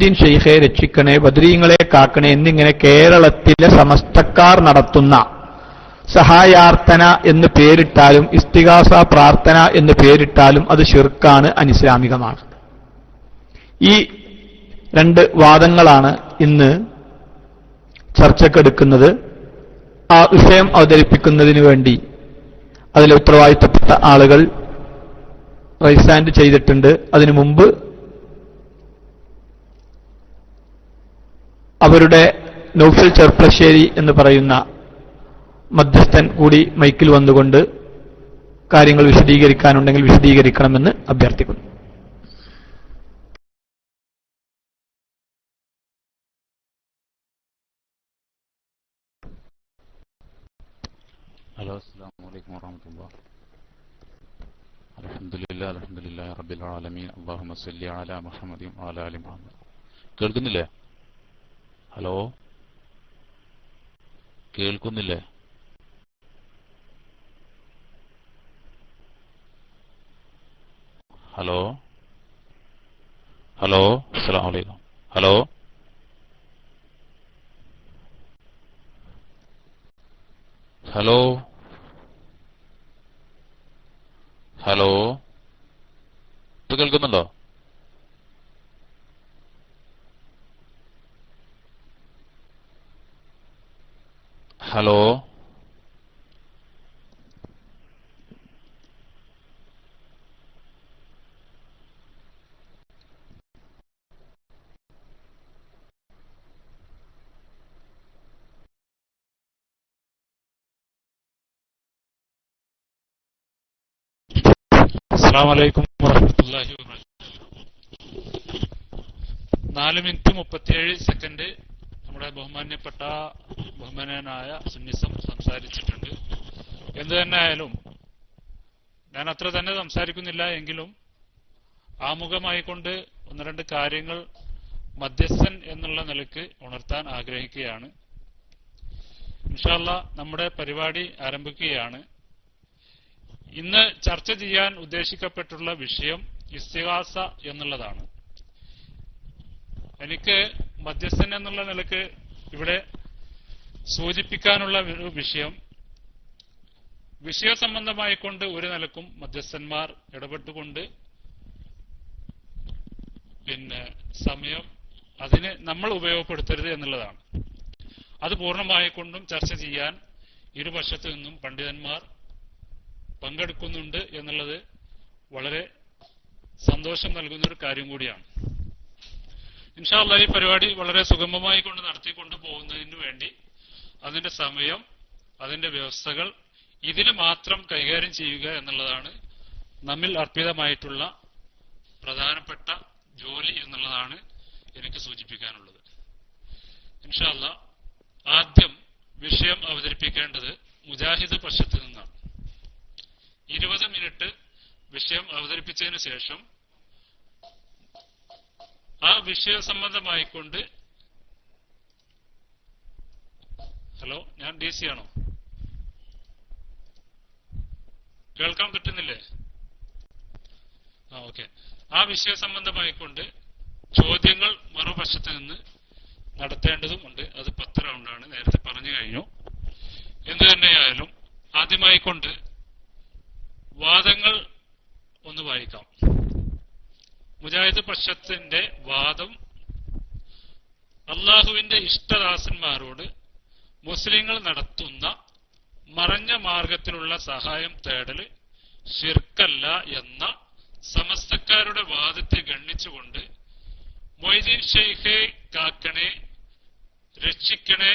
മൊയ്തീൻ ഷെയ്ഖെ രക്ഷിക്കണേ ബദ്രീങ്ങളെ കാക്കണേ എന്നിങ്ങനെ കേരളത്തിലെ സമസ്തക്കാർ നടത്തുന്ന സഹായാർത്ഥന എന്ന് പേരിട്ടാലും ഇസ്തികാസ പ്രാർത്ഥന എന്ന് പേരിട്ടാലും അത് ഷിർക്കാണ് അനിസ്ലാമികമാണ്. ഈ രണ്ട് വാദങ്ങളാണ് ഇന്ന് ചർച്ചക്കെടുക്കുന്നത്. ആ വിഷയം അവതരിപ്പിക്കുന്നതിന് വേണ്ടി അതിലെ ഉത്തരവാദിത്തപ്പെട്ട ആളുകൾ റൈസാൻഡ് ചെയ്തിട്ടുണ്ട്. അതിനു മുമ്പ് അവരുടെ നൌഫൽ ചെർപ്പളശ്ശേരി എന്ന് പറയുന്ന മധ്യസ്ഥൻ കൂടി മൈക്കിൽ വന്നുകൊണ്ട് കാര്യങ്ങൾ വിശദീകരിക്കാനുണ്ടെങ്കിൽ വിശദീകരിക്കണമെന്ന് അഭ്യർത്ഥിക്കുന്നു. ഹലോ അസ്സാം വലൈക്കും വറഹമത്തുള്ള അലഹമുല്ലാ അലഹമുല്ലാ ആലമീൻ. അള്ളാഹു സല്ലി അല മുഹമ്മദും ആല അലി കേൾക്കുന്നില്ലേ? ഹലോ? കേൾക്കുന്നില്ലേ? ഹലോ? ഹലോ? അസ്സലാം വലൈക്കും ഹലോ? ഹലോ? ഹലോ? ഇത് കേൾക്കുന്നുണ്ടോ? ഹലോ? അസ്സാം വലൈക്കും വറഹമത്തല്ലാഹി നാല് മിനിറ്റ് മുപ്പത്തിയേഴ് സെക്കൻഡ് നമ്മുടെ ബഹുമാന്യപ്പെട്ട ബഹുമാനനായ സുന്നിസം സംസാരിച്ചിട്ടുണ്ട്. എന്തു തന്നെ ആയാലും ഞാൻ അത്ര തന്നെ സംസാരിക്കുന്നില്ല എങ്കിലും ആമുഖമായിക്കൊണ്ട് ഒന്ന് രണ്ട് കാര്യങ്ങൾ മധ്യസ്ഥൻ എന്നുള്ള നിലയ്ക്ക് ഉണർത്താൻ ആഗ്രഹിക്കുകയാണ്. ഇൻഷാല്ല നമ്മുടെ പരിപാടി ആരംഭിക്കുകയാണ്. ഇന്ന് ചർച്ച ചെയ്യാൻ ഉദ്ദേശിക്കപ്പെട്ടുള്ള വിഷയം ഇസ്തിഹാസ എന്നുള്ളതാണ്. എനിക്ക് മധ്യസ്ഥൻ എന്നുള്ള നിലയ്ക്ക് ഇവിടെ സൂചിപ്പിക്കാനുള്ള വിഷയം വിഷയസംബന്ധമായിക്കൊണ്ട് ഒരു നിലക്കും മധ്യസ്ഥന്മാർ ഇടപെട്ടുകൊണ്ട് പിന്നെ സമയം അതിന് നമ്മൾ ഉപയോഗപ്പെടുത്തരുത് എന്നുള്ളതാണ്. അത് പൂർണമായിക്കൊണ്ടും ചർച്ച ചെയ്യാൻ ഇരുപക്ഷത്തു നിന്നും പണ്ഡിതന്മാർ പങ്കെടുക്കുന്നുണ്ട് എന്നുള്ളത് വളരെ സന്തോഷം നൽകുന്ന ഒരു കാര്യം കൂടിയാണ്. ഇൻഷാല്ല ഈ പരിപാടി വളരെ സുഗമമായി കൊണ്ട് നടത്തിക്കൊണ്ട് പോകുന്നതിന് വേണ്ടി അതിന്റെ സമയം അതിന്റെ വ്യവസ്ഥകൾ ഇതിന് മാത്രം കൈകാര്യം ചെയ്യുക എന്നുള്ളതാണ് നമ്മിൽ അർപ്പിതമായിട്ടുള്ള പ്രധാനപ്പെട്ട ജോലി എന്നുള്ളതാണ് എനിക്ക് സൂചിപ്പിക്കാനുള്ളത്. ഇൻഷാല്ല ആദ്യം വിഷയം അവതരിപ്പിക്കേണ്ടത് മുജാഹിദ് പക്ഷത്ത് നിന്നാണ്. ഇരുപത് മിനിറ്റ് വിഷയം അവതരിപ്പിച്ചതിന് ശേഷം ആ വിഷയ സംബന്ധമായിക്കൊണ്ട് ഹലോ ഞാൻ ഡി സി ആണോ? കേൾക്കാൻ പറ്റുന്നില്ലേ? ആ ഓക്കെ. ആ വിഷയ സംബന്ധമായിക്കൊണ്ട് ചോദ്യങ്ങൾ മറുപക്ഷത്ത് നിന്ന് നടത്തേണ്ടതുമുണ്ട്. അത് പത്ത് റൗണ്ടാണ്. നേരത്തെ പറഞ്ഞു കഴിഞ്ഞു. എന്തു തന്നെയായാലും ആദ്യമായിക്കൊണ്ട് വാദങ്ങൾ ഒന്ന് വായിക്കാം. മുജാഹിദ് പക്ഷത്തിന്റെ വാദം അള്ളാഹുവിന്റെ ഇഷ്ടദാസന്മാരോട് മുസ്ലിങ്ങൾ നടത്തുന്ന മറഞ്ഞ മാർഗത്തിലുള്ള സഹായം തേടൽ ശിർക്കല്ല എന്ന സമസ്തക്കാരുടെ വാദത്തെ ഗണ്ണിച്ചുകൊണ്ട് മൊയ്തീൻ ഷെയ്ഖെ കാക്കണേ രക്ഷിക്കണേ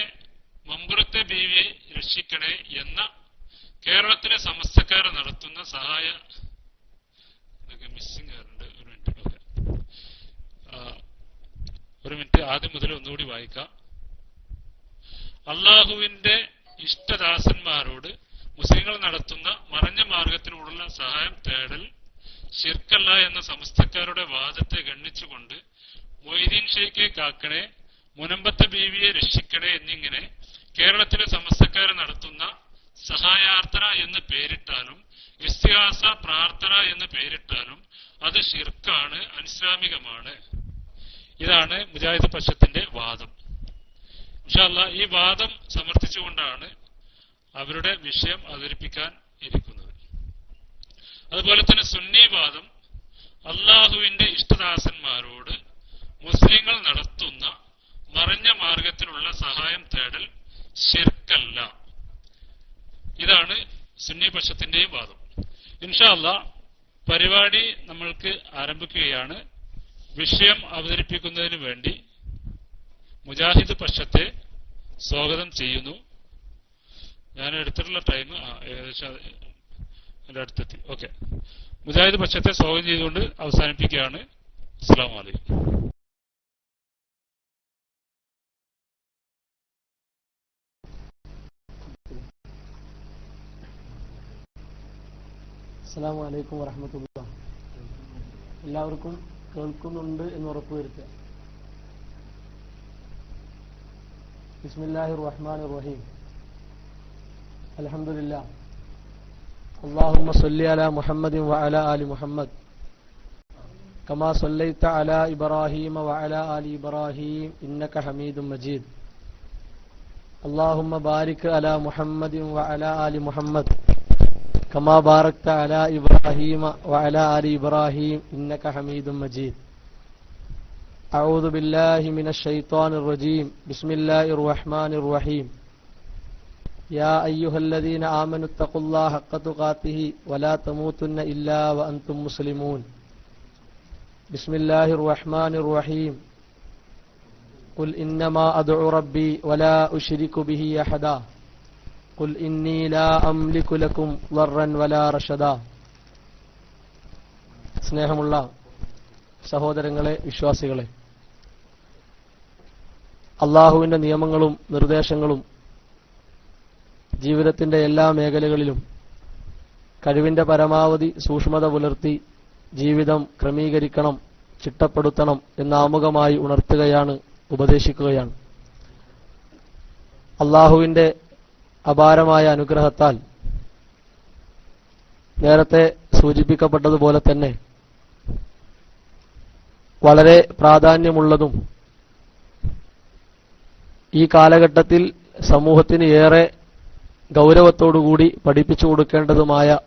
മമ്പുറത്തെ ബീവിയെ രക്ഷിക്കണേ എന്ന കേരളത്തിലെ സമസ്തക്കാരെ നടത്തുന്ന സഹായ. മിസ്സിംഗ് ആറുണ്ട് ഒരു മിനിറ്റ് ഓക്കെ ഒരു മിനിറ്റ് ആദ്യം മുതൽ ഒന്നുകൂടി വായിക്കാം. അള്ളാഹുവിന്റെ ഇഷ്ടദാസന്മാരോട് മുസ്ലിങ്ങൾ നടത്തുന്ന മറഞ്ഞ മാർഗത്തിനോടുള്ള സഹായം തേടൽ ശിർക്കല്ല എന്ന സമസ്തക്കാരുടെ വാദത്തെ ഗണ്ണിച്ചുകൊണ്ട് മൊയ്തീൻ ഷെയ്ഖെ കാക്കണേ മുനമ്പത്തെ ബീവിയെ രക്ഷിക്കണേ എന്നിങ്ങനെ കേരളത്തിലെ സമസ്തക്കാർ നടത്തുന്ന സഹായാർത്ഥന എന്ന് പേരിട്ടാലും ഇസ്തിഹാസ പ്രാർത്ഥന എന്ന് പേരിട്ടാലും അത് ശിർക്കാണ് അനിസ്ലാമികമാണ്. ഇതാണ് മുജാഹിദ് പക്ഷത്തിന്റെ വാദം. ഇൻഷാല്ല ഈ വാദം സമർത്ഥിച്ചുകൊണ്ടാണ് അവരുടെ വിഷയം അവതരിപ്പിക്കാൻ ഇരിക്കുന്നത്. അതുപോലെ തന്നെ സുന്നി വാദം അള്ളാഹുവിന്റെ ഇഷ്ടദാസന്മാരോട് മുസ്ലിങ്ങൾ നടത്തുന്ന മറഞ്ഞ മാർഗത്തിലുള്ള സഹായം തേടൽ ശിർക്കല്ല. ഇതാണ് സുന്നി പക്ഷത്തിന്റെയും വാദം. ഇൻഷാല്ല പരിപാടി നമ്മൾക്ക് ആരംഭിക്കുകയാണ്. വിഷയം അവതരിപ്പിക്കുന്നതിന് വേണ്ടി മുജാഹിദ് പക്ഷത്തെ സ്വാഗതം ചെയ്യുന്നു. ഞാൻ എടുത്തിട്ടുള്ള ടൈം ഏകദേശം എന്റെ അടുത്തെത്തി. ഓക്കെ മുജാഹിദ് പക്ഷത്തെ സ്വാഗതം ചെയ്തുകൊണ്ട് അവസാനിപ്പിക്കുകയാണ്. അസ്സാം വലൈക്കും അസ്സാം വലൈക്കും വാഹമത്തുള്ള എല്ലാവർക്കും കേൾക്കുന്നുണ്ട് എന്ന് ഉറപ്പുവരുത്തുക ബിസ്മില്ലാഹി റഹ്മാൻ റഹീം അലഹമുല്ല اللهم صل على محمد وعلى آل محمد كما صليت على إبراهيم وعلى آل إبراهيم إنك حميد مجيد اللهم بارك على محمد وعلى آل محمد كما باركت على إبراهيم وعلى آل إبراهيم إنك حميد مجيد. أعوذ بالله من الشيطان الرجيم. بسم الله الرحمن الرحيم. يا أيها الذين آمنوا اتقوا الله حق تقاته ولا تموتن إلا وأنتم مسلمون. بسم الله الرحمن الرحيم. قل إنما أدعو ربي ولا أشرك به أحدا. قل إني لا أملك لكم ضرا ولا رشدا സ്നേഹമുള്ള സഹോദരങ്ങളെ വിശ്വാസികളെ അള്ളാഹുവിന്റെ നിയമങ്ങളും നിർദ്ദേശങ്ങളും ജീവിതത്തിന്റെ എല്ലാ മേഖലകളിലും കഴിവിന്റെ പരമാവധി സൂക്ഷ്മത പുലർത്തി ജീവിതം ക്രമീകരിക്കണം ചിട്ടപ്പെടുത്തണം എന്നാമുഖമായി ഉണർത്തുകയാണ് ഉപദേശിക്കുകയാണ് അള്ളാഹുവിന്റെ അപാരമായ അനുഗ്രഹത്താൽ നേരത്തെ സൂചിപ്പിക്കപ്പെട്ടതുപോലെ തന്നെ വളരെ പ്രാധാന്യമുള്ളതും ഈ കാലഘട്ടത്തിൽ സമൂഹത്തിന് ഏറെ ഗൗരവത്തോടുകൂടി പഠിപ്പിച്ചു കൊടുക്കേണ്ടതുമായ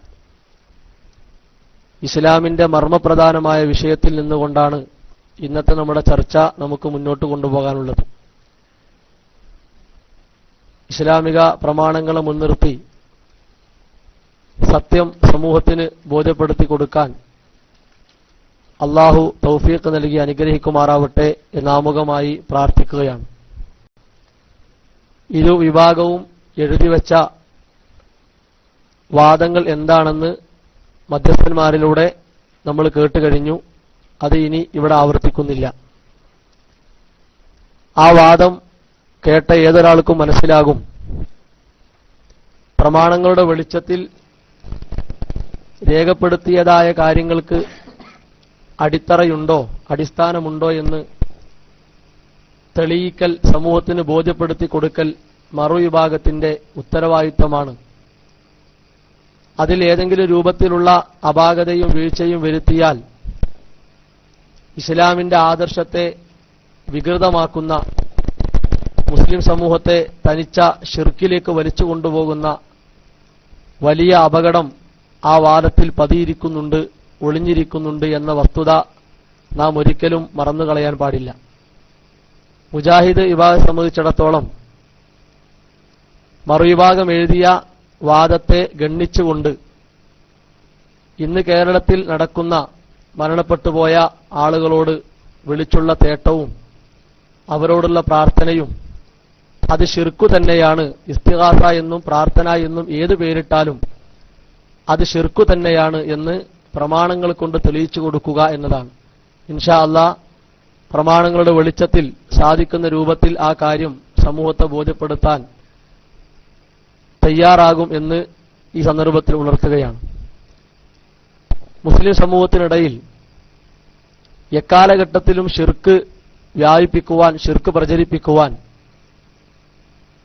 ഇസ്ലാമിന്റെ മർമ്മപ്രധാനമായ വിഷയത്തിൽ നിന്നുകൊണ്ടാണ് ഇന്നത്തെ നമ്മുടെ ചർച്ച നമുക്ക് മുന്നോട്ട് കൊണ്ടുപോകാനുള്ളത്. ഇസ്ലാമിക പ്രമാണങ്ങളെ മുൻനിർത്തി സത്യം സമൂഹത്തിന് ബോധ്യപ്പെടുത്തി കൊടുക്കാൻ അള്ളാഹു തൗഫീഖ് നൽകി അനുഗ്രഹിക്കുമാറാവട്ടെ എന്നാമുഖമായി പ്രാർത്ഥിക്കുകയാണ്. ഇരു വിഭാഗവും എഴുതിവെച്ച വാദങ്ങൾ എന്താണെന്ന് മധ്യസ്ഥന്മാരിലൂടെ നമ്മൾ കേട്ടുകഴിഞ്ഞു അത് ഇനി ഇവിടെ ആവർത്തിക്കുന്നില്ല. ആ വാദം കേട്ട ഏതൊരാൾക്കും മനസ്സിലാകും. പ്രമാണങ്ങളുടെ വെളിച്ചത്തിൽ രേഖപ്പെടുത്തിയതായ കാര്യങ്ങൾക്ക് അടിത്തറയുണ്ടോ അടിസ്ഥാനമുണ്ടോ എന്ന് തെളിയിക്കൽ സമൂഹത്തിന് ബോധ്യപ്പെടുത്തി കൊടുക്കൽ മറുവിഭാഗത്തിന്റെ ഉത്തരവാദിത്തമാണ് അതിൽ ഏതെങ്കിലും രൂപത്തിലുള്ള അപാകതയും വീഴ്ചയും വരുത്തിയാൽ ഇസ്ലാമിന്റെ ആദർശത്തെ വികൃതമാക്കുന്ന മുസ്ലിം സമൂഹത്തെ തനിച്ച ഷിർക്കിലേക്ക് വലിച്ചു കൊണ്ടുപോകുന്ന വലിയ അപകടം ആ വാദത്തിൽ പതിയിരിക്കുന്നുണ്ട് ഒളിഞ്ഞിരിക്കുന്നുണ്ട് എന്ന വസ്തുത നാം ഒരിക്കലും മറന്നുകളയാൻ പാടില്ല. മുജാഹിദ് വിഭാഗം സംബന്ധിച്ചിടത്തോളം മറുവിഭാഗം എഴുതിയ വാദത്തെ ഗണ്ണിച്ചുകൊണ്ട് ഇന്ന് കേരളത്തിൽ നടക്കുന്ന മരണപ്പെട്ടുപോയ ആളുകളോട് വിളിച്ചുള്ള തേട്ടവും അവരോടുള്ള പ്രാർത്ഥനയും അത് ഷിർക്കു തന്നെയാണ്. ഇസ്തിഹാസ എന്നും പ്രാർത്ഥന എന്നും ഏത് പേരിട്ടാലും അത് ഷിർക്കു തന്നെയാണ് എന്ന് പ്രമാണങ്ങൾ കൊണ്ട് തെളിയിച്ചു കൊടുക്കുക എന്നതാണ്. ഇൻഷാ അല്ലാ പ്രമാണങ്ങളുടെ വെളിച്ചത്തിൽ സാധിക്കുന്ന രൂപത്തിൽ ആ കാര്യം സമൂഹത്തെ ബോധ്യപ്പെടുത്താൻ തയ്യാറാകും എന്ന് ഈ സന്ദർഭത്തിൽ ഉണർത്തുകയാണ്. മുസ്ലിം സമൂഹത്തിനിടയിൽ എക്കാലഘട്ടത്തിലും ഷിർക്ക് വ്യാപിപ്പിക്കുവാൻ ഷിർക്ക് പ്രചരിപ്പിക്കുവാൻ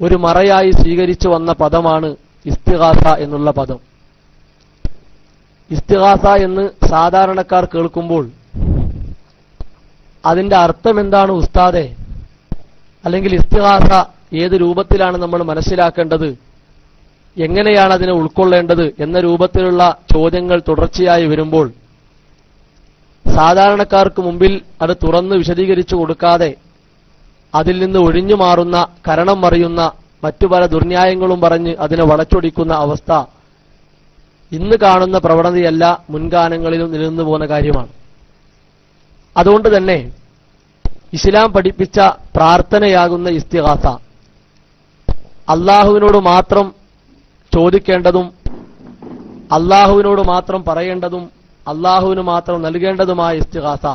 ഒരു മറയായി സ്വീകരിച്ചു വന്ന പദമാണ് ഇസ്തിഹാസ എന്നുള്ള പദം. ഇസ്തിഹാസ എന്ന് സാധാരണക്കാർ കേൾക്കുമ്പോൾ അതിന്റെ അർത്ഥം എന്താണ് ഉസ്താദെ? അല്ലെങ്കിൽ ഇസ്തിഹാസ ഏത് രൂപത്തിലാണ് നമ്മൾ മനസ്സിലാക്കേണ്ടത്? എങ്ങനെയാണ് അതിനെ ഉൾക്കൊള്ളേണ്ടത് എന്ന രൂപത്തിലുള്ള ചോദ്യങ്ങൾ തുടർച്ചയായി വരുമ്പോൾ സാധാരണക്കാർക്ക് മുമ്പിൽ അത് തുറന്ന് വിശദീകരിച്ചു കൊടുക്കാതെ അതിൽ നിന്ന് ഒഴിഞ്ഞു മാറുന്ന കരണം മറിയുന്ന മറ്റു പല ദുർന്യായങ്ങളും പറഞ്ഞ് അതിനെ വളച്ചൊടിക്കുന്ന അവസ്ഥ ഇന്ന് കാണുന്ന പ്രവണതയല്ല മുൻകാലങ്ങളിലും നിലനിന്നു പോകുന്ന കാര്യമാണ്. അതുകൊണ്ട് തന്നെ ഇസ്ലാം പഠിപ്പിച്ച പ്രാർത്ഥനയാകുന്ന ഇസ്തിഹാസ അള്ളാഹുവിനോട് മാത്രം ചോദിക്കേണ്ടതും അള്ളാഹുവിനോട് മാത്രം പറയേണ്ടതും അള്ളാഹുവിന് മാത്രം നൽകേണ്ടതുമായ ഇസ്തിഹാസ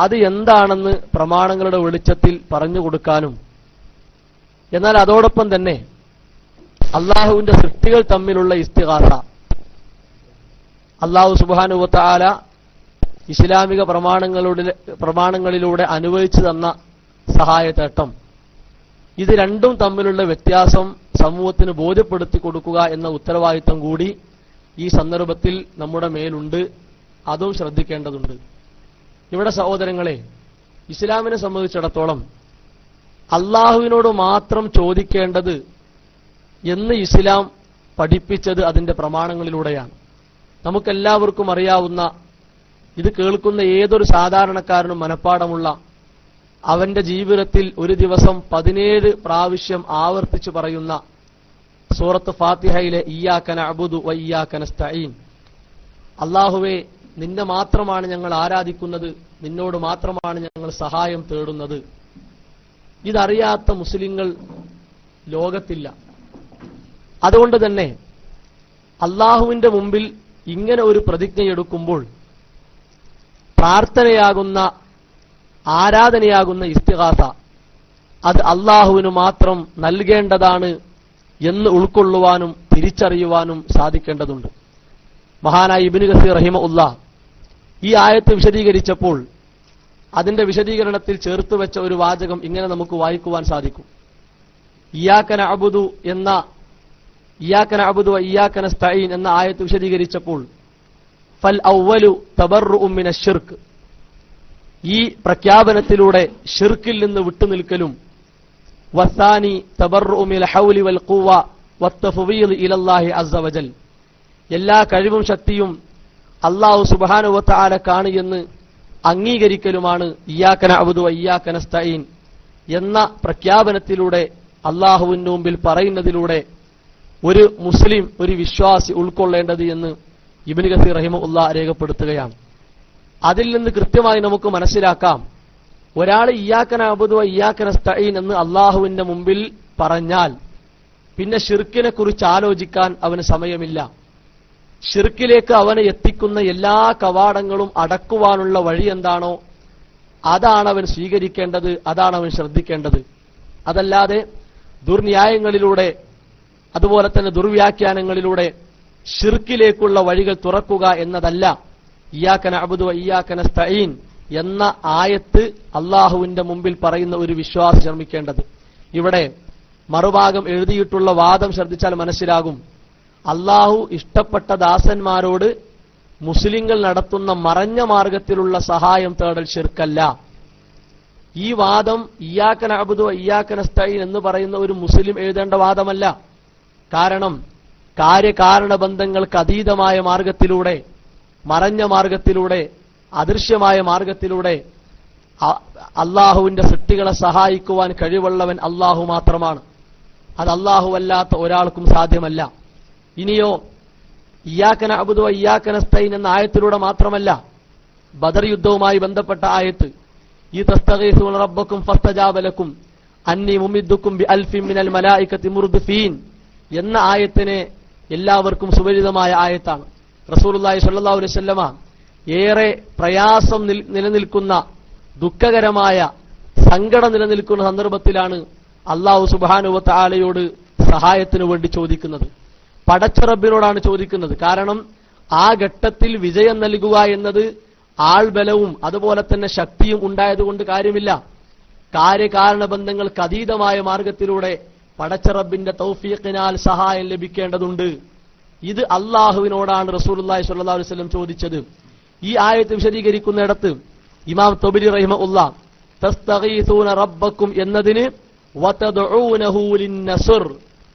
അത് എന്താണെന്ന് പ്രമാണങ്ങളുടെ വെളിച്ചത്തിൽ പറഞ്ഞു കൊടുക്കാനും. എന്നാൽ അതോടൊപ്പം തന്നെ അള്ളാഹുവിന്റെ സൃഷ്ടികൾ തമ്മിലുള്ള ഇസ്തിഹാസ. അള്ളാഹു സുബാനുവത്താല ഇസ്ലാമിക പ്രമാണങ്ങളുടെ പ്രമാണങ്ങളിലൂടെ അനുവദിച്ചു തന്ന സഹായത്തേട്ടം ഇത് രണ്ടും തമ്മിലുള്ള വ്യത്യാസം സമൂഹത്തിന് ബോധ്യപ്പെടുത്തി കൊടുക്കുക എന്ന ഉത്തരവാദിത്വം കൂടി ഈ സന്ദർഭത്തിൽ നമ്മുടെ മേലുണ്ട്. അതും ശ്രദ്ധിക്കേണ്ടതുണ്ട്. ഇവിടെ സഹോദരങ്ങളെ ഇസ്ലാമിനെ സംബന്ധിച്ചിടത്തോളം അള്ളാഹുവിനോട് മാത്രം ചോദിക്കേണ്ടത് എന്ന് ഇസ്ലാം പഠിപ്പിച്ചത് അതിന്റെ പ്രമാണങ്ങളിലൂടെയാണ്. നമുക്കെല്ലാവർക്കും അറിയാവുന്ന ഇത് കേൾക്കുന്ന ഏതൊരു സാധാരണക്കാരനും മനഃപ്പാടമുള്ള അവന്റെ ജീവിതത്തിൽ ഒരു ദിവസം പതിനേഴ് പ്രാവശ്യം ആവർത്തിച്ചു പറയുന്ന സൂറത്ത് ഫാത്തിഹയിലെ ഇയ്യാക്കന അബുദു വയ്യാക്കന സ്തഈൻ അള്ളാഹുവെ നിന്നെ മാത്രമാണ് ഞങ്ങൾ ആരാധിക്കുന്നത്. നിന്നോട് മാത്രമാണ് ഞങ്ങൾ സഹായം തേടുന്നത്. ഇതറിയാത്ത മുസ്ലിങ്ങൾ ലോകത്തില്ല. അതുകൊണ്ട് തന്നെ അള്ളാഹുവിന്റെ മുമ്പിൽ ഇങ്ങനെ ഒരു പ്രതിജ്ഞയെടുക്കുമ്പോൾ പ്രാർത്ഥനയാകുന്ന ആരാധനയാകുന്ന ഇസ്തിഹാസ അത് അള്ളാഹുവിന് മാത്രം നൽകേണ്ടതാണ് എന്ന് ഉൾക്കൊള്ളുവാനും തിരിച്ചറിയുവാനും സാധിക്കേണ്ടതുണ്ട്. മഹാനായ ഇബിന് ഗസീർ റഹിമ ഉള്ള ഈ ആയത്ത് വിശദീകരിച്ചപ്പോൾ അതിന്റെ വിശദീകരണത്തിൽ ചേർത്ത് വെച്ച ഒരു വാചകം ഇങ്ങനെ നമുക്ക് വായിക്കുവാൻ സാധിക്കും. ഇയാക്കന അബുദു എന്ന ഇയാക്കന അബുദു ഇയാക്കന സ്തൈൻ എന്ന ആയത്ത് വിശദീകരിച്ചപ്പോൾ ഫൽ ഔവലു തബറു ഉമ്മിന ഷിർക്ക് ഈ പ്രഖ്യാപനത്തിലൂടെ ഷിർക്കിൽ നിന്ന് വിട്ടുനിൽക്കലും വസാനി തബറു മിൽ ഹൗലി വൽ കൂവ വത്തഫ്വീദ് ഇലല്ലാഹി അസ്സ വജൽ. എല്ലാ കഴിവും ശക്തിയും അള്ളാഹു സുബാനുവത്താലക്കാണ് എന്ന് അംഗീകരിക്കലുമാണ് ഇയാക്കന അബുദു അയ്യാക്കന സ്തൈൻ എന്ന പ്രഖ്യാപനത്തിലൂടെ അള്ളാഹുവിന്റെ മുമ്പിൽ പറയുന്നതിലൂടെ ഒരു മുസ്ലിം ഒരു വിശ്വാസി ഉൾക്കൊള്ളേണ്ടത് എന്ന് ഇബിൻ ഗസീർ റഹിമ ഉള്ള രേഖപ്പെടുത്തുകയാണ്. അതിൽ നിന്ന് കൃത്യമായി നമുക്ക് മനസ്സിലാക്കാം. ഒരാൾ ഇയാക്കന അബുദു ഇയാക്കന സ്തൈൻ എന്ന് അള്ളാഹുവിന്റെ മുമ്പിൽ പറഞ്ഞാൽ പിന്നെ ഷിർക്കിനെ കുറിച്ച് ആലോചിക്കാൻ അവന് സമയമില്ല. ഷിർക്കിലേക്ക് അവനെ എത്തിക്കുന്ന എല്ലാ കവാടങ്ങളും അടക്കുവാനുള്ള വഴി എന്താണോ അതാണ് അവൻ സ്വീകരിക്കേണ്ടത് അതാണ് അവൻ ശ്രദ്ധിക്കേണ്ടത്. അതല്ലാതെ ദുർന്യായങ്ങളിലൂടെ അതുപോലെ തന്നെ ദുർവ്യാഖ്യാനങ്ങളിലൂടെ ഷിർക്കിലേക്കുള്ള വഴികൾ തുറക്കുക എന്നതല്ല ഇയാക്കന അബുദു ഇയാക്കന സ്തൈൻ എന്ന ആയത്ത് അള്ളാഹുവിന്റെ മുമ്പിൽ പറയുന്ന ഒരു വിശ്വാസം ശ്രമിക്കേണ്ടത് ഇവിടെ മറുഭാഗം എഴുതിയിട്ടുള്ള വാദം ശ്രദ്ധിച്ചാൽ മനസ്സിലാകും. അള്ളാഹു ഇഷ്ടപ്പെട്ട ദാസന്മാരോട് മുസ്ലിങ്ങൾ നടത്തുന്ന മറഞ്ഞ മാർഗത്തിലുള്ള സഹായം തേടൽ ശിർക്കല്ല. ഈ വാദം ഇയാക്കൻ അബുദു ഇയാക്കന സ്തൈൻ എന്ന് പറയുന്ന ഒരു മുസ്ലിം എഴുതേണ്ട വാദമല്ല. കാരണം കാര്യകാരണ ബന്ധങ്ങൾക്ക് അതീതമായ മാർഗത്തിലൂടെ മറഞ്ഞ മാർഗത്തിലൂടെ അദൃശ്യമായ മാർഗത്തിലൂടെ അള്ളാഹുവിന്റെ സൃഷ്ടികളെ സഹായിക്കുവാൻ കഴിവുള്ളവൻ അള്ളാഹു മാത്രമാണ്. അത് അല്ലാത്ത ഒരാൾക്കും സാധ്യമല്ല. ഇനിയോ ഇയാക്കന അബുദോ ഇയാക്കന സ്തൈൻ എന്ന ആയത്തിലൂടെ മാത്രമല്ല ബദർ യുദ്ധവുമായി ബന്ധപ്പെട്ട ആയത്ത് ഈ തസ്തഗീസുന റബ്ബക്കും ഫസ്തജാബലക്കും അന്നി മുമിദ്ദുക്കും ബി അൽഫിൻ മിനൽ മലായിക്കത്തി മുർദ്ഫീൻ എന്ന ആയത്തിനെ എല്ലാവർക്കും സുപരിതമായ ആയത്താണ്. റസൂലുള്ളാഹി സ്വല്ലല്ലാഹു അലൈഹി വസല്ലമ ഏറെ പ്രയാസം നിലനിൽക്കുന്ന ദുഃഖകരമായ സങ്കടം നിലനിൽക്കുന്ന സന്ദർഭത്തിലാണ് അള്ളാഹു സുബാനുവത്ത ആളയോട് സഹായത്തിനു വേണ്ടി ചോദിക്കുന്നത്. പടച്ചറബിനോടാണ് ചോദിക്കുന്നത്. കാരണം ആ ഘട്ടത്തിൽ വിജയം നൽകുക എന്നത് ആൾബലവും അതുപോലെ തന്നെ ശക്തിയും ഉണ്ടായതുകൊണ്ട് കാര്യമില്ല. കാര്യകാരണ ബന്ധങ്ങൾക്ക് അതീതമായ മാർഗത്തിലൂടെ പടച്ചറബിന്റെ തൗഫീഖിനാൽ സഹായം ലഭിക്കേണ്ടതുണ്ട്. ഇത് അള്ളാഹുവിനോടാണ് സ്വല്ലല്ലാഹു അലൈഹി വസല്ലം ചോദിച്ചത്. ഈ ആയത്ത് വിശദീകരിക്കുന്നിടത്ത് ഇമാം തൊബിരി റഹിമ ഉള്ള റബ്ബക്കും എന്നതിന്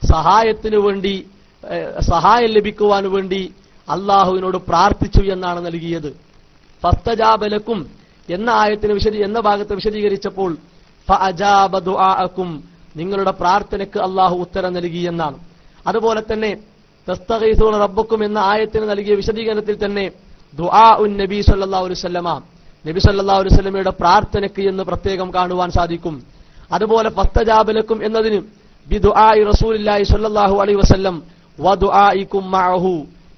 സഹായത്തിനു വേണ്ടി സഹായം ലഭിക്കുവാൻ വേണ്ടി അള്ളാഹുവിനോട് പ്രാർത്ഥിച്ചു എന്നാണ് നൽകിയത്. ഫസ്തജാബലക്കും എന്ന ആയത്തിന് വിശദീ എന്ന ഭാഗത്ത് വിശദീകരിച്ചപ്പോൾ നിങ്ങളുടെ പ്രാർത്ഥനയ്ക്ക് അള്ളാഹു ഉത്തരം നൽകി എന്നാണ്. അതുപോലെ തന്നെ റബ്ബക്കും എന്ന ആയത്തിന് നൽകിയ വിശദീകരണത്തിൽ തന്നെ ദുആ നബി വസല്ലമ നബി സല്ലല്ലാഹു അലൈഹി വസല്ലമയുടെ പ്രാർത്ഥനയ്ക്ക് എന്ന് പ്രത്യേകം കാണുവാൻ സാധിക്കും. അതുപോലെ ഫസ്തജാബലക്കും എന്നതിന് ബി ദുആഇ റസൂലില്ലാഹി സല്ലാഹു അലൈഹി വസല്ലം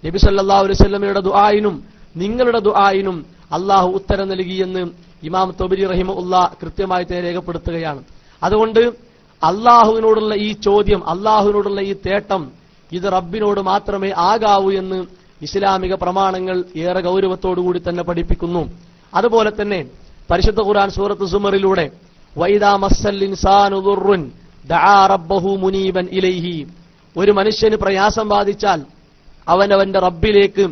നബി സല്ലല്ലാഹു അലൈഹി വസല്ലമയുടെ ദുആയിനും നിങ്ങളുടെ ദുആയിനും അള്ളാഹു ഉത്തരം നൽകിയെന്ന് ഇമാം തൊബരി റഹിമ ഉള്ള കൃത്യമായി തന്നെ രേഖപ്പെടുത്തുകയാണ്. അതുകൊണ്ട് അള്ളാഹുവിനോടുള്ള ഈ ചോദ്യം അള്ളാഹുവിനോടുള്ള ഈ തേട്ടം ഇത് റബ്ബിനോട് മാത്രമേ ആകാവൂ എന്ന് ഇസ്ലാമിക പ്രമാണങ്ങൾ ഏറെ ഗൗരവത്തോടുകൂടി തന്നെ പഠിപ്പിക്കുന്നു. അതുപോലെ തന്നെ പരിശുദ്ധ ഖുർആൻ സൂറത്ത് സുമറിലൂടെ വൈദാ മസ്സൽ ഇൻസാനു ദുർറുൻ ദഅ റബ്ബഹു മുനീബൻ ഇലൈഹി ഒരു മനുഷ്യന് പ്രയാസം ബാധിച്ചാൽ അവനവന്റെ റബ്ബിലേക്ക്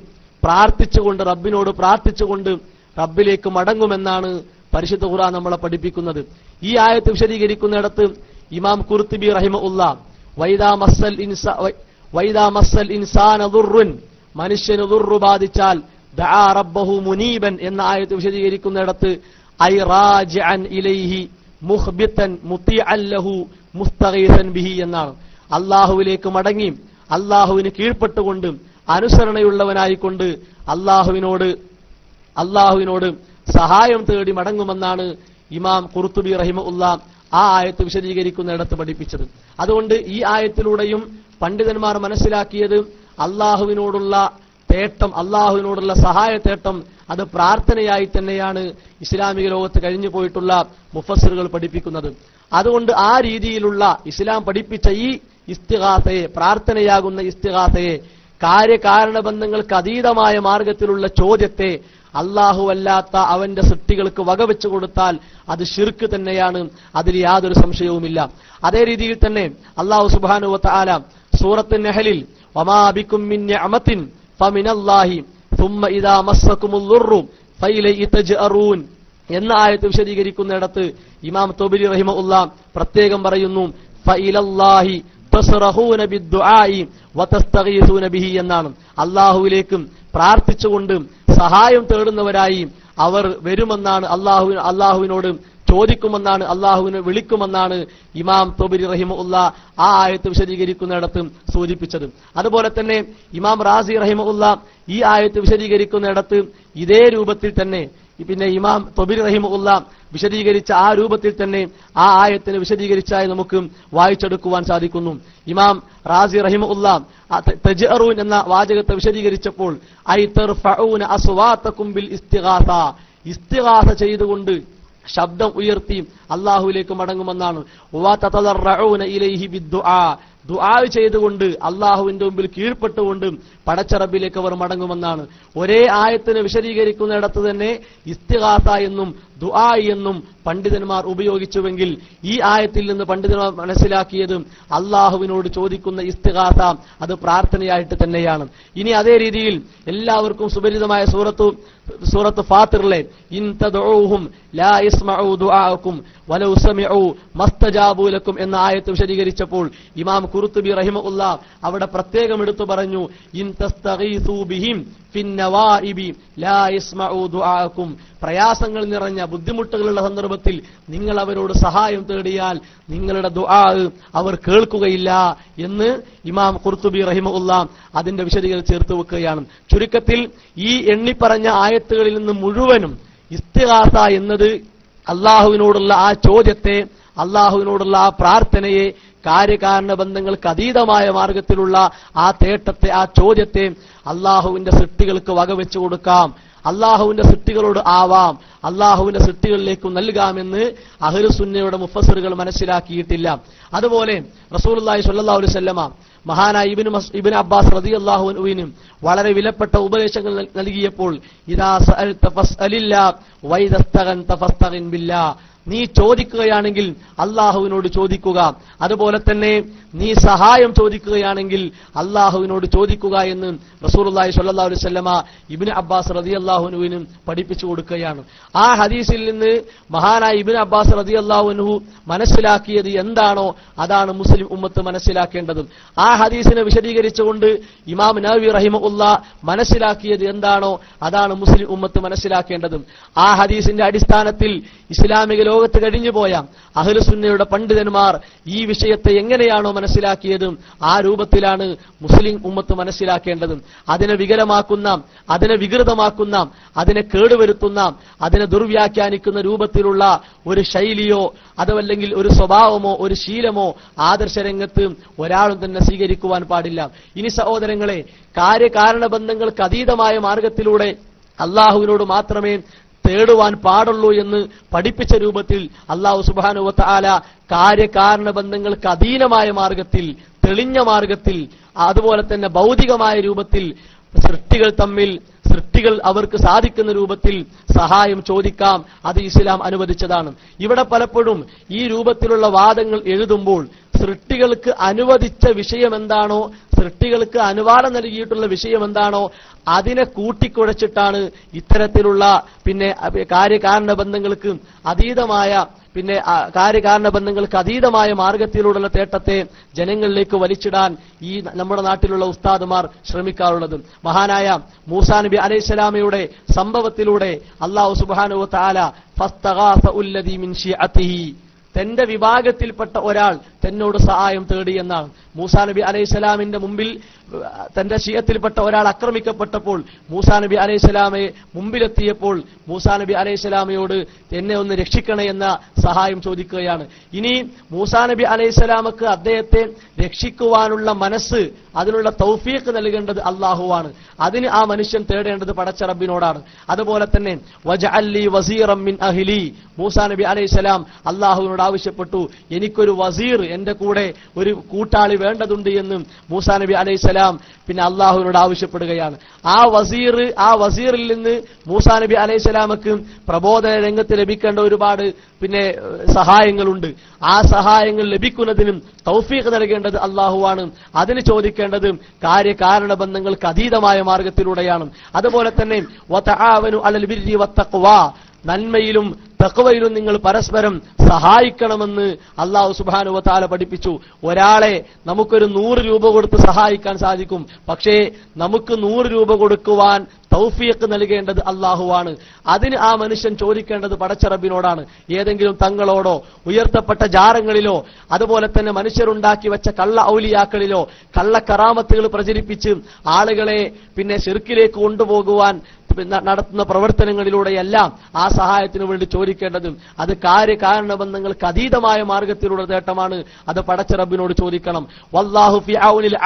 പ്രാർത്ഥിച്ചുകൊണ്ട് റബ്ബിനോട് പ്രാർത്ഥിച്ചുകൊണ്ട് റബ്ബിലേക്ക് മടങ്ങുമെന്നാണ് പരിശുദ്ധ ഖുർആൻ നമ്മളെ പഠിപ്പിക്കുന്നത്. ഈ ആയത്ത് വിശദീകരിക്കുന്നിടത്ത് ഇമാം കുർത്തിബി റഹിമ ഉള്ള വൈദാ മസ്സൽ ഇൻസാ വൈദാ മസ്സൽ ഇൻസാൻ ദുർറുൻ മനുഷ്യന് ദുർറു ബാധിച്ചാൽ റബ്ബഹു മുനീബൻ എന്ന ആയത്ത് വിശദീകരിക്കുന്നിടത്ത് ഐ റാജ് ഇലൈഹി മുഹ്ബിത്തൻ മുത്തി അല്ലഹു മുസ്തഗീസൻ ബിഹി എന്നാണ്. അള്ളാഹുവിലേക്ക് മടങ്ങി അള്ളാഹുവിന് കീഴ്പ്പെട്ടുകൊണ്ട് അനുസരണയുള്ളവനായിക്കൊണ്ട് അള്ളാഹുവിനോട് അള്ളാഹുവിനോട് സഹായം തേടി മടങ്ങുമെന്നാണ് ഇമാം കുർത്തുബി റഹിമ ഉള്ള ആ ആയത്ത് വിശദീകരിക്കുന്നിടത്ത് പഠിപ്പിച്ചത്. അതുകൊണ്ട് ഈ ആയത്തിലൂടെയും പണ്ഡിതന്മാർ മനസ്സിലാക്കിയത് അള്ളാഹുവിനോടുള്ള തേട്ടം അള്ളാഹുവിനോടുള്ള സഹായ തേട്ടം അത് പ്രാർത്ഥനയായി തന്നെയാണ് ഇസ്ലാമിക ലോകത്ത് കഴിഞ്ഞു പോയിട്ടുള്ള മുഫസറുകൾ പഠിപ്പിക്കുന്നത്. അതുകൊണ്ട് ആ രീതിയിലുള്ള ഇസ്ലാം പഠിപ്പിച്ച ഈ ഇസ്തിഹാസയെ പ്രാർത്ഥനയാകുന്ന ഇസ്തിഹാസയെ കാര്യകാരണബന്ധങ്ങൾക്ക് അതീതമായ മാർഗത്തിലുള്ള ചോദ്യത്തെ അള്ളാഹുവല്ലാത്ത അവന്റെ സൃഷ്ടികൾക്ക് വകവെച്ചു കൊടുത്താൽ അത് ഷിർക്ക് തന്നെയാണ്. അതിൽ യാതൊരു സംശയവുമില്ല. അതേ രീതിയിൽ തന്നെ അള്ളാഹു സുബാനു ആല സൂറത്ത് നെഹലിൽ എന്ന ആയത്ത് വിശദീകരിക്കുന്നിടത്ത് ഇമാം തൊബിലി റഹിമ ഉള്ള പ്രത്യേകം പറയുന്നു എന്നാണ്. അള്ളാഹുവിലേക്കും പ്രാർത്ഥിച്ചുകൊണ്ട് സഹായം തേടുന്നവരായി അവർ വരുമെന്നാണ് അള്ളാഹു അള്ളാഹുവിനോട് ചോദിക്കുമെന്നാണ് അള്ളാഹുവിനെ വിളിക്കുമെന്നാണ് ഇമാം തൊബിരി റഹിമ ഉള്ള ആ ആയത്ത് വിശദീകരിക്കുന്നിടത്ത് സൂചിപ്പിച്ചത്. അതുപോലെ തന്നെ ഇമാം റാസി റഹിമ ഉള്ള ഈ ആയത്ത് വിശദീകരിക്കുന്നിടത്ത് ഇതേ രൂപത്തിൽ തന്നെ പിന്നെ ഇമാം തൊബിർ റഹിമുള്ള വിശദീകരിച്ച ആ രൂപത്തിൽ തന്നെ ആ ആയത്തിന് വിശദീകരിച്ചായി നമുക്ക് വായിച്ചെടുക്കുവാൻ സാധിക്കുന്നു. ഇമാം റാസി റഹിമുള്ള തജറൂൻ എന്ന വാചകത്തെ വിശദീകരിച്ചപ്പോൾ ഐ അസ്വാതക്കും ബിൽ ഇസ്തിഗാസ. ഇസ്തിഗാസ ചെയ്തുകൊണ്ട് ശബ്ദം ഉയർത്തി അള്ളാഹുവിലേക്ക് മടങ്ങുമെന്നാണ്. ദുആ ചെയ്തുകൊണ്ട് അള്ളാഹുവിന്റെ മുമ്പിൽ കീഴ്പ്പെട്ടുകൊണ്ട് പടച്ചറബിലേക്ക് അവർ മടങ്ങുമെന്നാണ്. ഒരേ ആയത്തിന് വിശദീകരിക്കുന്നിടത്ത് തന്നെ ഇസ്തിഹാസ എന്നും ദുആ എന്നും പണ്ഡിതന്മാർ ഉപയോഗിച്ചുവെങ്കിൽ ഈ ആയത്തിൽ നിന്ന് പണ്ഡിതന്മാർ മനസ്സിലാക്കിയത് അള്ളാഹുവിനോട് ചോദിക്കുന്ന ഇസ്തിഹാസ അത് പ്രാർത്ഥനയായിട്ട് തന്നെയാണ്. ഇനി അതേ രീതിയിൽ എല്ലാവർക്കും സുപരിതമായ സൂറത്തു സൂറത്ത് ഫാത്തിറിലെ ഇൻ തദ്ഉഹും ലാ ഇസ്മഊ ദുആഅക്കും വലൗ മസ്തജാബൂലക്കും മസ്തജാബു എന്ന ആയത്ത് വിശദീകരിച്ചപ്പോൾ ഇമാം കുർത്തുബി റഹിമഉല്ല അവിടെ പ്രത്യേകം എടുത്തു പറഞ്ഞു ഇൻ ബിഹിം ദുആഅക്കും. പ്രയാസങ്ങൾ നിറഞ്ഞ ബുദ്ധിമുട്ടുകളുള്ള സന്ദർഭത്തിൽ നിങ്ങൾ അവരോട് സഹായം തേടിയാൽ നിങ്ങളുടെ ദുആ അവർ കേൾക്കുകയില്ല എന്ന് ഇമാം ഖുർത്തുബി റഹിമഉല്ല അതിന്റെ വിശദീകരണം ചേർത്ത് വെക്കുകയാണ്. ചുരുക്കത്തിൽ ഈ എണ്ണിപ്പറഞ്ഞ ആയത്തുകളിൽ നിന്ന് മുഴുവനും ഇസ്തിഹാസ എന്നത് അള്ളാഹുവിനോടുള്ള ആ ചോദ്യത്തെ അള്ളാഹുവിനോടുള്ള ആ പ്രാർത്ഥനയെ കാര്യകാരണ ബന്ധങ്ങൾക്ക് അതീതമായ മാർഗത്തിലുള്ള ആ തേട്ടത്തെ ആ ചോദ്യത്തെ അള്ളാഹുവിന്റെ സൃഷ്ടികൾക്ക് വകവെച്ചു കൊടുക്കാം. അള്ളാഹുവിന്റെ സൃഷ്ടികളോട് ആവാം. അള്ളാഹുവിന്റെ സൃഷ്ടികളിലേക്കും നൽകാമെന്ന് അഹ്ലുസുന്നയുടെ മുഫസറുകൾ മനസ്സിലാക്കിയിട്ടില്ല. അതുപോലെ റസൂലുള്ളാഹി സ്വല്ലല്ലാഹു അലൈഹി വസല്ലമ മഹാനായ ഇബ്നു ഇബിൻ അബ്ബാസ് റതി അള്ളാഹുവിനും വളരെ വിലപ്പെട്ട ഉപദേശങ്ങൾ നൽ- നൽകിയപ്പോൾ ഇദാ നീ ചോദിക്കുകയാണെങ്കിൽ അള്ളാഹുവിനോട് ചോദിക്കുക. അതുപോലെ തന്നെ നീ സഹായം ചോദിക്കുകയാണെങ്കിൽ അള്ളാഹുവിനോട് ചോദിക്കുക എന്ന് റസൂലുള്ളാഹി സ്വല്ലല്ലാഹു അലൈഹി വസല്ലമ ഇബ്നു അബ്ബാസ് അള്ളാഹുനുവിനും പഠിപ്പിച്ചു കൊടുക്കുകയാണ്. ആ ഹദീസിൽ നിന്ന് മഹാനായ ഇബ്നു അബ്ബാസ് റതി അള്ളാഹുനുഹു മനസ്സിലാക്കിയത് എന്താണോ അതാണ് മുസ്ലിം ഉമ്മത്ത് മനസ്സിലാക്കേണ്ടത്. ആ ഹദീസിനെ വിശദീകരിച്ചുകൊണ്ട് ഇമാം നബി റഹിമുല്ല മനസ്സിലാക്കിയത് എന്താണോ അതാണ് മുസ്ലിം ഉമ്മത്ത് മനസ്സിലാക്കേണ്ടത്. ആ ഹദീസിന്റെ അടിസ്ഥാനത്തിൽ ഇസ്ലാമിക ലോകത്ത് കഴിഞ്ഞുപോയ അഹ്ലുസുന്നയുടെ പണ്ഡിതന്മാർ ഈ വിഷയത്തെ എങ്ങനെയാണോ മനസ്സിലാക്കിയതും ആ രൂപത്തിലാണ് മുസ്ലിം ഉമ്മത്ത് മനസ്സിലാക്കേണ്ടതും. അതിനെ വികലമാക്കുന്ന അതിനെ വികൃതമാക്കുന്ന അതിനെ കേടുവരുത്തുന്ന അതിനെ ദുർവ്യാഖ്യാനിക്കുന്ന രൂപത്തിലുള്ള ഒരു ശൈലിയോ അതുമല്ലെങ്കിൽ ഒരു സ്വഭാവമോ ഒരു ശീലമോ ആദർശരംഗത്ത് ഒരാളും തന്നെ സ്വീകരിക്കുവാൻ പാടില്ല. ഇനി സഹോദരങ്ങളെ കാര്യകാരണ ബന്ധങ്ങൾക്ക് അതീതമായ മാർഗത്തിലൂടെ അള്ളാഹുവിനോട് മാത്രമേ തേടുവാൻ പാടുള്ളൂ എന്ന് പഠിപ്പിച്ച രൂപത്തിൽ അള്ളാഹു സുബാനുവത്ത ആല കാര്യകാരണ ബന്ധങ്ങൾക്ക് അധീനമായ മാർഗത്തിൽ തെളിഞ്ഞ മാർഗത്തിൽ അതുപോലെ തന്നെ ഭൗതികമായ രൂപത്തിൽ സൃഷ്ടികൾ തമ്മിൽ സൃഷ്ടികൾ അവർക്ക് സാധിക്കുന്ന രൂപത്തിൽ സഹായം ചോദിക്കാം. അത് ഇസ്ലാം അനുവദിച്ചതാണ്. ഇവിടെ പലപ്പോഴും ഈ രൂപത്തിലുള്ള വാദങ്ങൾ എഴുതുമ്പോൾ സൃഷ്ടികൾക്ക് അനുവദിച്ച വിഷയം എന്താണോ സൃഷ്ടികൾക്ക് അനുവാദം നൽകിയിട്ടുള്ള വിഷയം എന്താണോ അതിനെ കൂട്ടിക്കുഴച്ചിട്ടാണ് ഇത്തരത്തിലുള്ള പിന്നെ കാര്യകാരണ ബന്ധങ്ങൾക്ക് അതീതമായ പിന്നെ കാര്യകാരണ ബന്ധങ്ങൾക്ക് അതീതമായ മാർഗത്തിലൂടെയുള്ള തേട്ടത്തെ ജനങ്ങളിലേക്ക് വലിച്ചിടാൻ ഈ നമ്മുടെ നാട്ടിലുള്ള ഉസ്താദുമാർ ശ്രമിക്കാറുള്ളത്. മഹാനായ മൂസാ നബി അലൈഹിസ്സലാമയുടെ സംഭവത്തിലൂടെ അള്ളാഹു സുബാനു താല ഫസ്തഗാസ മിൻ തന്റെ വിഭാഗത്തിൽപ്പെട്ട ഒരാൾ തന്നോട് സഹായം തേടി എന്നാണ്. മൂസാ നബി അലൈഹിസ്സലാമിന്റെ മുമ്പിൽ തന്റെ ശീയത്തിൽപ്പെട്ട ഒരാൾ ആക്രമിക്കപ്പെട്ടപ്പോൾ മൂസാ നബി അലൈഹിസ്സലാമയെ മുമ്പിലെത്തിയപ്പോൾ മൂസാ നബി അലൈഹിസ്സലാമയോട് എന്നെ ഒന്ന് രക്ഷിക്കണേ എന്ന സഹായം ചോദിക്കുകയാണ്. ഇനി മൂസാ നബി അലൈഹിസ്സലാമക്ക് അദ്ദേഹത്തെ രക്ഷിക്കുവാനുള്ള മനസ്സ് അതിനുള്ള തൗഫീഖ് നൽകേണ്ടത് അള്ളാഹുവാണ് അതിന് ആ മനുഷ്യൻ തേടേണ്ടത് പടച്ച റബ്ബിനോടാണ് അതുപോലെ തന്നെ വജഅല്ലി വസീറം മിൻ അഹ്ലി. മൂസാ നബി അലൈഹിസ്സലാം അള്ളാഹുവിനോട് ആവശ്യപ്പെട്ടു എനിക്കൊരു വസീർ എന്റെ കൂടെ ഒരു കൂട്ടാളി വേണ്ടതുണ്ട് എന്നും മൂസാ നബി അലൈഹിസ്സലാം പിന്നെ അള്ളാഹുവിനോട് ആവശ്യപ്പെടുകയാണ്. ആ വസീർ ആ വസീറിൽ നിന്ന് മൂസാ നബി അലൈഹിസ്സലാമക്ക് പ്രബോധന രംഗത്ത് ലഭിക്കേണ്ട ഒരുപാട് പിന്നെ സഹായങ്ങളുണ്ട്. ആ സഹായങ്ങൾ ലഭിക്കുന്നതിനും തൗഫീഖ് നൽകേണ്ടത് അള്ളാഹുവാണ് അതിന് ചോദിക്കേണ്ടത് കാര്യകാരണ ബന്ധങ്ങൾക്ക് അതീതമായ മാർഗത്തിലൂടെയാണ്. അതുപോലെ തന്നെ നന്മയിലും തഖ്വയിലും നിങ്ങൾ പരസ്പരം സഹായിക്കണമെന്ന് അള്ളാഹു സുബാനു താല പഠിപ്പിച്ചു. ഒരാളെ നമുക്കൊരു നൂറ് രൂപ കൊടുത്ത് സഹായിക്കാൻ സാധിക്കും. പക്ഷേ നമുക്ക് നൂറ് രൂപ കൊടുക്കുവാൻ തൗഫിയക്ക് നൽകേണ്ടത് അള്ളാഹുവാണ് അതിന് ആ മനുഷ്യൻ ചോദിക്കേണ്ടത് പടച്ചറബിനോടാണ്. ഏതെങ്കിലും തങ്ങളോടോ ഉയർത്തപ്പെട്ട ജാരങ്ങളിലോ അതുപോലെ തന്നെ മനുഷ്യരുണ്ടാക്കി വെച്ച കള്ള ഔലിയാക്കളിലോ കള്ള കറാമത്തുകൾ പ്രചരിപ്പിച്ച് ആളുകളെ പിന്നെ ശിർക്കിലേക്ക് കൊണ്ടുപോകുവാൻ നടത്തുന്ന പ്രവർത്തനങ്ങളിലൂടെയെല്ലാം ആ സഹായത്തിന് വേണ്ടി ചോദിക്കേണ്ടതും അത് കാര്യകാരണബന്ധങ്ങൾക്ക് അതീതമായ മാർഗത്തിലുള്ള നേട്ടമാണ്. അത് പടച്ച റബ്ബിനോട് ചോദിക്കണം. വല്ലാഹു ഫി ഔനിൽ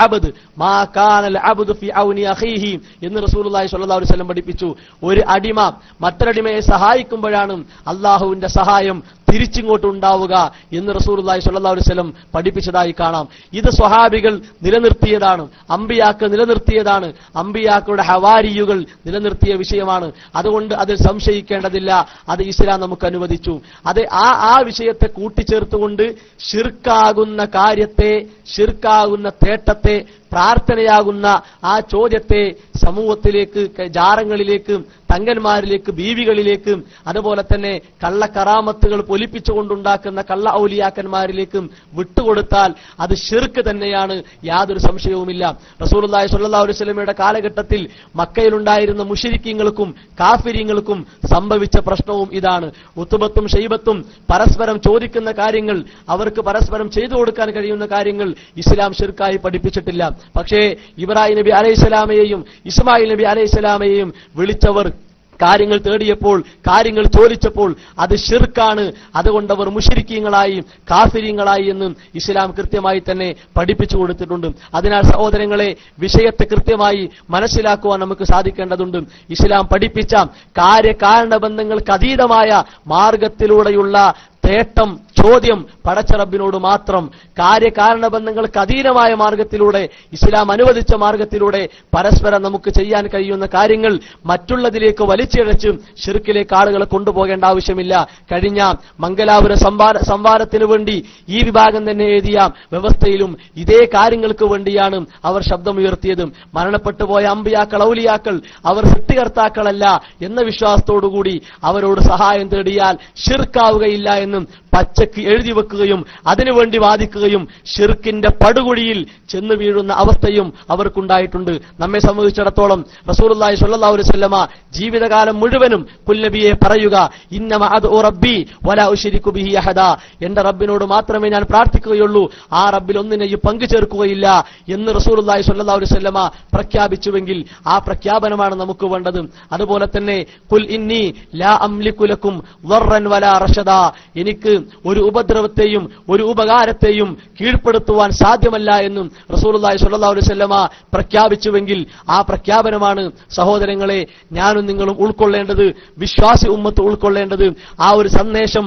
ഫി ഔനി അഖീഹി എന്ന് റസൂലുള്ളാഹി സ്വല്ലല്ലാഹു അലൈഹി വസല്ലം പഠിപ്പിച്ചു. ഒരു അടിമ മറ്റൊരടിമയെ സഹായിക്കുമ്പോഴാണ് അള്ളാഹുവിന്റെ സഹായം തിരിച്ചിങ്ങോട്ട് ഉണ്ടാവുക എന്ന് സ്വല്ലല്ലാഹു അലൈഹി വസല്ലം പഠിപ്പിച്ചതായി കാണാം. ഇത് സ്വഹാബികൾ നിലനിർത്തിയതാണ്. അമ്പിയാക്ക് നിലനിർത്തിയതാണ്. അമ്പിയാക്കളുടെ ഹവാരിയുകൾ നിലനിർത്തിയ വിഷയമാണ്. അതുകൊണ്ട് അതിൽ സംശയിക്കേണ്ടതില്ല. അത് ഇസ്ലാം നമുക്ക് അനുവദിച്ചു. അത് ആ ആ വിഷയത്തെ കൂട്ടിച്ചേർത്തുകൊണ്ട് ഷിർക്കാകുന്ന കാര്യത്തെ ഷിർക്കാകുന്ന തേട്ടത്തെ പ്രാർത്ഥനയാകുന്ന ആ ചോദ്യത്തെ സമൂഹത്തിലേക്ക് ക- ജാറങ്ങളിലേക്ക് തങ്കന്മാരിലേക്ക് ബീവികളിലേക്കും അതുപോലെ തന്നെ കള്ളക്കറാമത്തുകൾ പൊലിപ്പിച്ചുകൊണ്ടുണ്ടാക്കുന്ന കള്ള ഔലിയാക്കന്മാരിലേക്കും വിട്ടുകൊടുത്താൽ അത് ഷിർക്ക് തന്നെയാണ്. യാതൊരു സംശയവുമില്ല. സ്വല്ലല്ലാഹു അലൈഹി വസല്ലമയുടെ കാലഘട്ടത്തിൽ മക്കയിലുണ്ടായിരുന്ന മുഷിരിക്കീങ്ങൾക്കും കാഫിരിങ്ങൾക്കും സംഭവിച്ച പ്രശ്നവും ഇതാണ്. ഉത്തുബത്തും ഷെയ്ബത്തും പരസ്പരം ചോദിക്കുന്ന കാര്യങ്ങൾ അവർക്ക് പരസ്പരം ചെയ്തു കൊടുക്കാൻ കഴിയുന്ന കാര്യങ്ങൾ ഇസ്ലാം ഷിർക്കായി പഠിപ്പിച്ചിട്ടില്ല. പക്ഷേ ഇബ്രാഹിം നബി അലൈഹിസ്സലാമയെയും ഇസ്മായിൽ നബി അലൈഹിസ്സലാമയെയും വിളിച്ചവർ കാര്യങ്ങൾ തേടിയപ്പോൾ കാര്യങ്ങൾ ചോദിച്ചപ്പോൾ അത് ഷിർക്കാണ് അതുകൊണ്ട് അവർ മുഷിരിക്കീങ്ങളായി കാഫിര്യങ്ങളായി എന്നും ഇസ്ലാം കൃത്യമായി തന്നെ പഠിപ്പിച്ചു കൊടുത്തിട്ടുണ്ട്. അതിനാൽ സഹോദരങ്ങളെ വിഷയത്തെ കൃത്യമായി മനസ്സിലാക്കുവാൻ നമുക്ക് സാധിക്കേണ്ടതുണ്ട്. ഇസ്ലാം പഠിപ്പിച്ച കാര്യകാരണ ബന്ധങ്ങൾക്ക് അതീതമായ മാർഗത്തിലൂടെയുള്ള തേട്ടം ചോദ്യം പടച്ചറബിനോട് മാത്രം കാര്യകാരണ ബന്ധങ്ങൾക്ക് അധീനമായ മാർഗത്തിലൂടെ ഇസ്ലാം അനുവദിച്ച മാർഗത്തിലൂടെ പരസ്പരം നമുക്ക് ചെയ്യാൻ കഴിയുന്ന കാര്യങ്ങൾ മറ്റുള്ളതിലേക്ക് വലിച്ചിഴച്ചും ഷിർക്കിലേക്ക് ആളുകളെ കൊണ്ടുപോകേണ്ട ആവശ്യമില്ല. കഴിഞ്ഞ മംഗലാപുര സംവാദത്തിനു വേണ്ടി ഈ വിഭാഗം തന്നെ എഴുതിയ വ്യവസ്ഥയിലും ഇതേ കാര്യങ്ങൾക്ക് വേണ്ടിയാണ് അവർ ശബ്ദമുയർത്തിയതും. മരണപ്പെട്ടു പോയ അമ്പിയാക്കൾ ഔലിയാക്കൾ അവർ സൃഷ്ടികർത്താക്കളല്ല എന്ന വിശ്വാസത്തോടുകൂടി അവരോട് സഹായം തേടിയാൽ ഷിർക്കാവുകയില്ല എന്നും പച്ചക്ക് എഴുതി വെക്കുകയും അതിനുവേണ്ടി വാദിക്കുകയും ഷിർക്കിന്റെ പടുകുഴിയിൽ ചെന്ന് വീഴുന്ന അവസ്ഥയും അവർക്കുണ്ടായിട്ടുണ്ട്. നമ്മെ സംബന്ധിച്ചിടത്തോളം സ്വല്ലല്ലാഹു അലൈഹി വസല്ലമ ജീവിതകാലം മുഴുവനും പുല്ലബിയെ പറയുക ഇന്നമ ഓ റബ്ബി വലാ ഉശ്രികു ബിഹി അഹദ. എന്റെ റബ്ബിനോട് മാത്രമേ ഞാൻ പ്രാർത്ഥിക്കുകയുള്ളൂ. ആ റബ്ബിൽ ഒന്നിനെയും പങ്കു ചേർക്കുകയില്ല എന്ന് സ്വല്ലല്ലാഹു അലൈഹി വസല്ലമ പ്രഖ്യാപിച്ചുവെങ്കിൽ ആ പ്രഖ്യാപനമാണ് നമുക്ക് വേണ്ടത്. അതുപോലെ തന്നെ കുൽ ഇന്നി ലാ അംലികു ലക്കും ളർറൻ വലാ റഷദ. എനിക്ക് ഒരു ഉപദ്രവത്തെയും ഒരു ഉപകാരത്തെയും കീഴ്പ്പെടുത്തുവാൻ സാധ്യമല്ല എന്നും സ്വല്ലല്ലാഹു അലൈഹി വസല്ലമ പ്രഖ്യാപിച്ചുവെങ്കിൽ ആ പ്രഖ്യാപനമാണ് സഹോദരങ്ങളെ ഞാനും നിങ്ങളും ഉൾക്കൊള്ളേണ്ടത് വിശ്വാസി ഉമ്മത്ത് ഉൾക്കൊള്ളേണ്ടത്. ആ ഒരു സന്ദേശം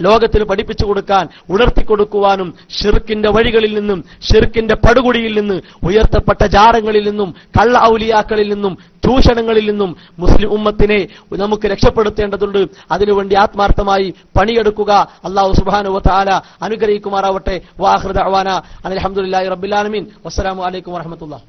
ലോകത്തിന് പഠിപ്പിച്ചു കൊടുക്കാൻ ഉണർത്തിക്കൊടുക്കുവാനും ഷിർക്കിന്റെ വഴികളിൽ നിന്നും ഷിർക്കിന്റെ പടുകുടിയിൽ നിന്ന് ഉയർത്തപ്പെട്ട ജാരങ്ങളിൽ നിന്നും കള്ള ഔലിയാക്കളിൽ നിന്നും ചൂഷണങ്ങളിൽ നിന്നും മുസ്ലിം ഉമ്മത്തിനെ നമുക്ക് രക്ഷപ്പെടുത്തേണ്ടതുണ്ട്. അതിനുവേണ്ടി ആത്മാർത്ഥമായി പണിയെടുക്കുക. അള്ളാഹു സുബാനു വാല അനുഗ്രഹിക്കുമാറാവട്ടെ. വാഹൃദ അവാന അലഹമുല്ലാ റബ്ബുലാലമീൻ വസ്സലാമലൈക്കും അലൈക്കും വറഹമത്തുള്ള